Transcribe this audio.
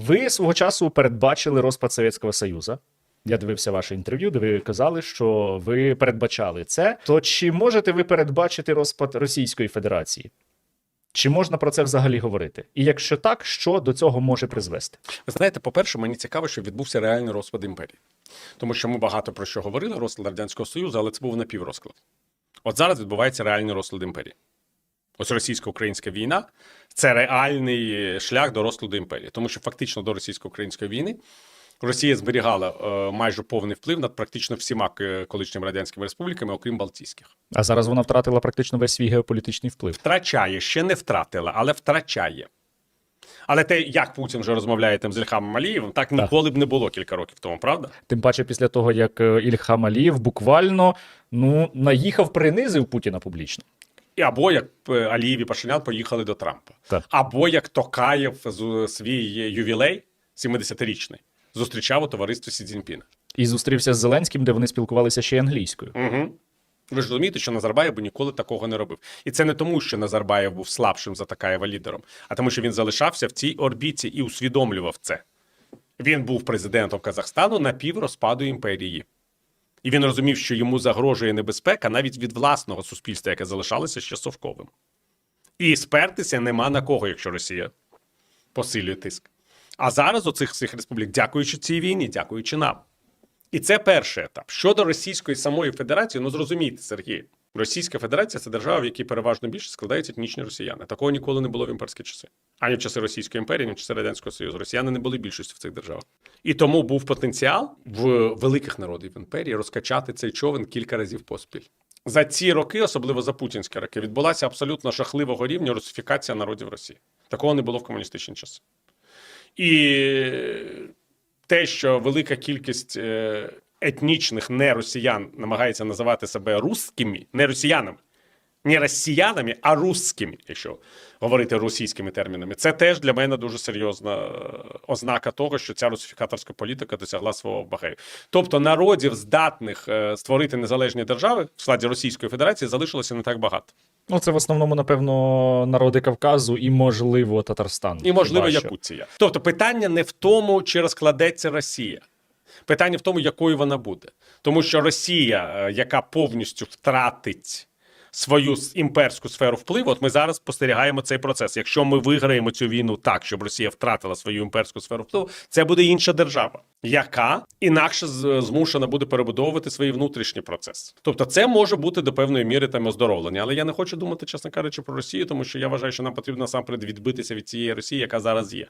Ви свого часу передбачили розпад Совєтського Союзу. Я дивився ваше інтерв'ю, де ви казали, що ви передбачали це. То чи можете ви передбачити розпад Російської Федерації? Чи можна про це взагалі говорити? І якщо так, що до цього може призвести? Ви знаєте, по-перше, мені цікаво, що відбувся реальний розпад імперії. Тому що ми багато про що говорили, розклад Радянського Союзу, але це був напіврозклад. От зараз відбувається реальний розклад імперії. Ось російсько-українська війна це реальний шлях до розкладу імперії. Тому що фактично до російсько-української війни Росія зберігала е, майже повний вплив над практично всіма е, колишніми радянськими республіками, окрім Балтійських. А зараз вона втратила практично весь свій геополітичний вплив. Втрачає, ще не втратила, але втрачає. Але те, як Путін вже розмовляє там з Ільхамом Алієвим, так ніколи б не було кілька років тому, правда? Тим паче, після того, як е, Ільхам Алієв буквально ну, наїхав, принизив Путіна публічно. І або як е, Алієв і Пашинян поїхали до Трампа, Так. або як Токаєв з свій ювілей 70-річний зустрічав у товаристві Сі Цзіньпіна. І зустрівся з Зеленським, де вони спілкувалися ще й англійською. Угу. Ви ж розумієте, що Назарбаєв би ніколи такого не робив. І це не тому, що Назарбаєв був слабшим за Такаєва лідером, а тому, що він залишався в цій орбіті і усвідомлював це. Він був президентом Казахстану на піврозпаду імперії. І він розумів, що йому загрожує небезпека навіть від власного суспільства, яке залишалося ще совковим. І спертися нема на кого, якщо Росія посилює тиск. А зараз у цих всіх республік, дякуючи цій війні, дякуючи нам. І це перший етап. Щодо Російської самої Федерації, ну зрозумійте, Сергій, Російська Федерація це держава, в якій переважно більше складаються етнічні росіяни. Такого ніколи не було в імперські часи. Ані в часи Російської імперії, ні в часи Радянського Союзу. Росіяни не були більшістю в цих державах. І тому був потенціал в великих народів імперії розкачати цей човен кілька разів поспіль. За ці роки, особливо за путінські роки, відбулася абсолютно жахливого рівня русифікація народів Росії. Такого не було в комуністичні часи. І те, що велика кількість е, етнічних неросіян намагається називати себе русскими, не росіянами, не росіянами, а русскими, якщо говорити російськими термінами, це теж для мене дуже серйозна е, ознака того, що ця русифікаторська політика досягла свого багаю. Тобто народів, здатних е, створити незалежні держави в складі Російської Федерації, залишилося не так багато. Ну, це в основному, напевно, народи Кавказу і, можливо, Татарстан. І можливо. Якутія. Тобто питання не в тому, чи розкладеться Росія. Питання в тому, якою вона буде. Тому що Росія, е, яка повністю втратить свою імперську сферу впливу, от ми зараз спостерігаємо цей процес. Якщо ми виграємо цю війну так, щоб Росія втратила свою імперську сферу впливу, це буде інша держава, яка інакше змушена буде перебудовувати свої внутрішні процеси. Тобто, це може бути до певної міри там оздоровлення. Але я не хочу думати, чесно кажучи, про Росію, тому що я вважаю, що нам потрібно насамперед відбитися від цієї Росії, яка зараз є.